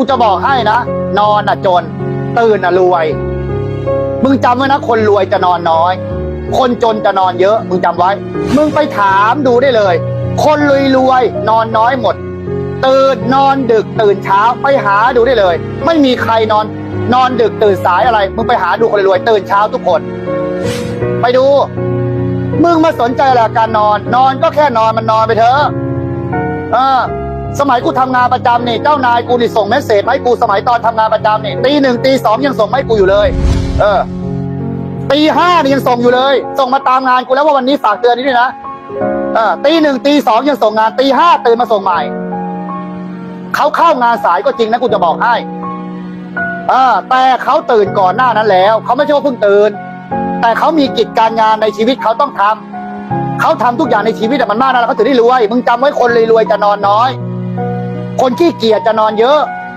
กูจะบอกให้นะ นอนอะจน ตื่นอะรวย มึงจำไว้นะ คนรวยจะนอนน้อย คนจนจะนอนเยอะ มึงจำไว้ มึงไปถามดูได้เลย คนรวยรวยนอนน้อยหมด ตื่นนอนดึกตื่นเช้าไปหาดูได้เลย ไม่มีใครนอน นอนดึกตื่นสายอะไร มึงไปหาดูคนรวยตื่นเช้าทุกคน ไปดู มึงมาสนใจอะไรการนอน นอนก็แค่นอนมันนอนไปเถอะ สมัยกูทำงานประจำนี่เจ้านายกูนี่ส่งเมสเซจให้กูสมัยตอนทำงานประจำนี่ตีหนึ่งตีสองยังส่งมาให้กูอยู่เลย เออตีห้านี่ยังส่งอยู่เลย ส่งมาตามงานกูแล้วว่าวันนี้ฝากเตือนนิดด้วยนะเออตีหนึ่งตีสองยังส่งงานตีห้าตื่นมาส่งใหม่เขาเข้างานสายก็จริงนะกูจะบอกให้เออแต่เขาตื่นก่อนหน้านั้นแล้วเขาไม่ใช่ว่าเพิ่งตื่น แต่เขามีกิจการงานในชีวิตเขาต้องทำเขาทำทุกอย่างในชีวิตอะมันมากนะแล้วเขาถึงได้รวย มึงจำไว้คนรวยๆจะนอนน้อย คนขี้เกียจจะนอนเยอะ